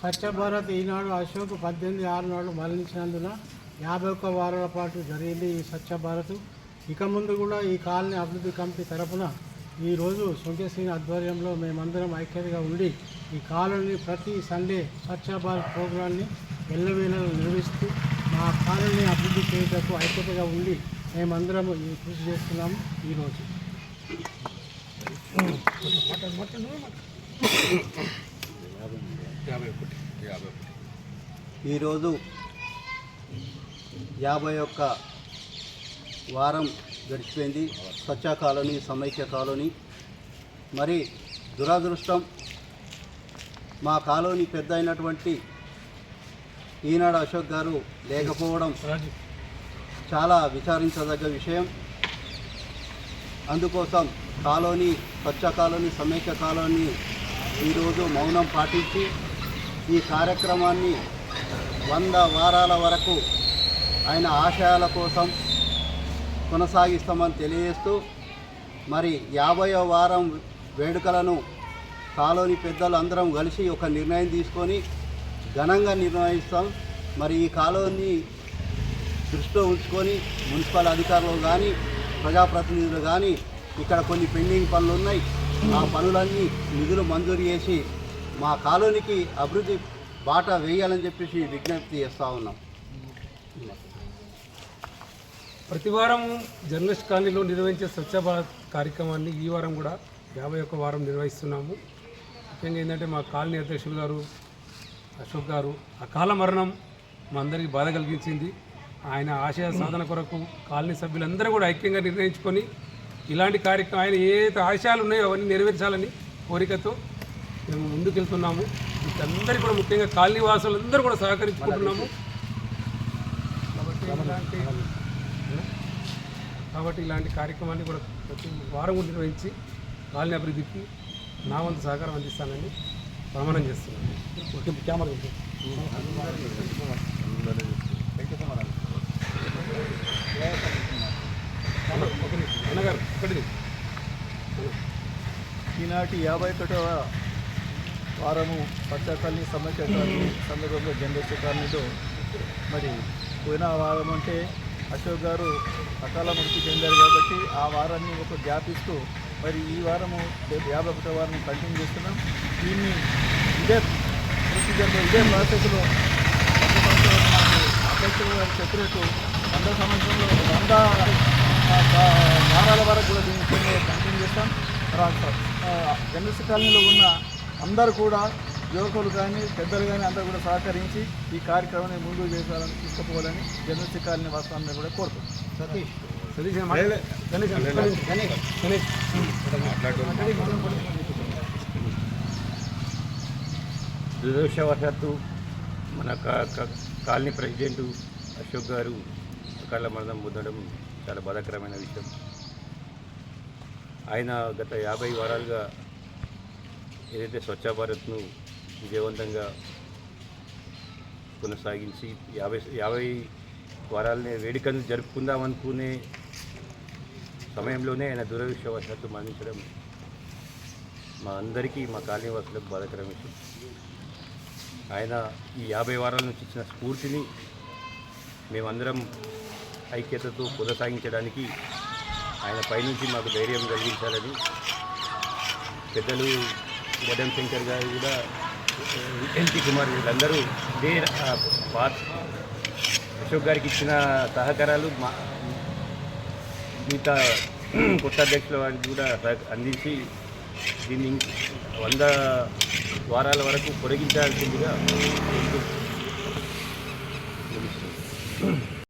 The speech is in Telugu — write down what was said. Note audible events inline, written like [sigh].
ఆధ్వర్యంలో స్వచ్ఛ భారత్ ఈనాడు అశోక్ పద్దెనిమిది ఆరు నాడు మరణించినందున యాభై ఒక్క వారాల పాటు జరిగింది ఈ స్వచ్ఛ భారత్ ఇక ముందు కూడా ఈ కాలనీ అభివృద్ధి కమిటీ తరపున ఈరోజు సొంకేశ్వరి ఆధ్వర్యంలో మేమందరం ఐక్యతగా ఉండి ఈ కాలనీ ప్రతి సండే స్వచ్ఛ భారత్ ప్రోగ్రాన్ని ఎల్లవేళలా నిర్వహిస్తూ మా కాలనీ అభివృద్ధి చేయటకు ఐక్యతగా ఉండి మేమందరం ఈ కృషి చేస్తున్నాము ఈరోజు [coughs] ఈరోజు యాభై ఒక్క వారం గడిచిపోయింది. Swachh colony Samaikya colony. మరి దురదృష్టం మా కాలనీ పెద్ద అయినటువంటి ఈనాడు అశోక్ గారు లేకపోవడం చాలా విచారించదగ్గ విషయం. అందుకోసం colony Swachh colony Samaikya colony ఈరోజు మౌనం పాటించి ఈ కార్యక్రమాన్ని వంద వారాల వరకు ఆయన ఆశయాల కోసం కొనసాగిస్తామని తెలియజేస్తూ మరి యాభై వారం వేడుకలను కాలోని పెద్దలు అందరం కలిసి ఒక నిర్ణయం తీసుకొని ఘనంగా నిర్వహిస్తాం మరి ఈ కాలోనీ దృష్టిలో ఉంచుకొని మున్సిపల్ అధికారులు కానీ ప్రజాప్రతినిధులు కానీ ఇక్కడ కొన్ని పెండింగ్ పనులు ఉన్నాయి ఆ పనులన్నీ నిధులు మంజూరు చేసి మా కాలనీకి అభివృద్ధి బాట వేయాలని చెప్పేసి విజ్ఞప్తి చేస్తూ ఉన్నాం. ప్రతి వారం జర్నలిస్ట్ కాలనీలో నిర్వహించే స్వచ్ఛ భారత్ కార్యక్రమాన్ని ఈ వారం కూడా యాభై ఒక్క వారం నిర్వహిస్తున్నాము. ముఖ్యంగా ఏంటంటే మా కాలనీ అధ్యక్షులు గారు అశోక్ గారు అకాల మరణం మా అందరికీ బాధ కలిగించింది. ఆయన ఆశయ సాధన కొరకు కాలనీ సభ్యులందరూ కూడా ఐక్యంగా నిర్ణయించుకొని ఇలాంటి కార్యక్రమం ఆయన ఏ ఆశయాలు ఉన్నాయో అవన్నీ నెరవేర్చాలని కోరికతో మేము ముందుకెళ్తున్నాము. వీళ్ళందరికీ కూడా ముఖ్యంగా కాలనీ వాసులందరూ కూడా సహకరించుకుంటున్నాము. కాబట్టి ఇలాంటి కాబట్టి ఇలాంటి కార్యక్రమాన్ని కూడా ప్రతి వారం కూడా నిర్వహించి కాలనీ అభివృద్ధికి నా వంతు సహకారం అందిస్తానని ప్రమాణం చేస్తున్నాను. ఓకే కెమెరా ఒకటి ఈనాటి యాభై ఒకటవ వారము పచ్చకల్ని సమైక్య కాలనీ సందర్భంగా జనరేషన్ కాలనీలో మరి పోయిన వారం అంటే అశోక్ గారు అకాల మృతి చెందారు కాబట్టి ఆ వారాన్ని ఒక గ్యాప్ ఇస్తూ మరి ఈ వారము యాభై ఒకటో వారం కంటిన్యూ చేస్తున్నాం. దీన్ని ఇదే ప్రొసీజర్లో ఇదే ప్రాసెస్లో అధ్యక్షులు గారు చెప్పినట్టు వంద సంవత్సరంలో వంద వారాల వరకు కూడా దీన్ని కంటిన్యూ చేస్తాం. తర్వాత జనరల్ కాలనీలో ఉన్న అందరూ కూడా యువకులు కానీ పెద్దలు కానీ అందరూ కూడా సహకరించి ఈ కార్యక్రమాన్ని ముందుకు చేసాలని తీసుకుపోవాలని జనరల్ కాలనీ కూడా కోరుతున్నాం సతీష్ దురదృష్టవశాత్తు మన కాలనీ ప్రెసిడెంట్ అశోక్ గారు అకాల మరణం పొందడం చాలా బాధాకరమైన విషయం. ఆయన గత యాభై వారాలుగా ఏదైతే స్వచ్ఛ భారత్ను విజయవంతంగా కొనసాగించి యాభై యాభై వారాలనే వేడుకలు జరుపుకుందామనుకునే సమయంలోనే ఆయన దురదృష్టవశాత్తు మరణించడం మా అందరికీ మా కాలనీవాసులకు బాధకరం బాధాకరమైన విషయం. ఆయన ఈ యాభై వారాల నుంచి ఇచ్చిన స్ఫూర్తిని మేమందరం ఐక్యతతో కొనసాగించడానికి ఆయన పైనుంచి మాకు ధైర్యం కలిగించాలని పెద్దలు గడ్డం శంకర్ గారు కూడా ఎల్టీ కుమార్ వీళ్ళందరూ ఇదే పార్ట్ అశోక్ గారికి ఇచ్చిన సహకారాలు మా మిగతా కొత్త అధ్యక్షుల వారికి కూడా అందించి దీన్ని వంద వారాల వరకు పొడిగించాల్సిందిగా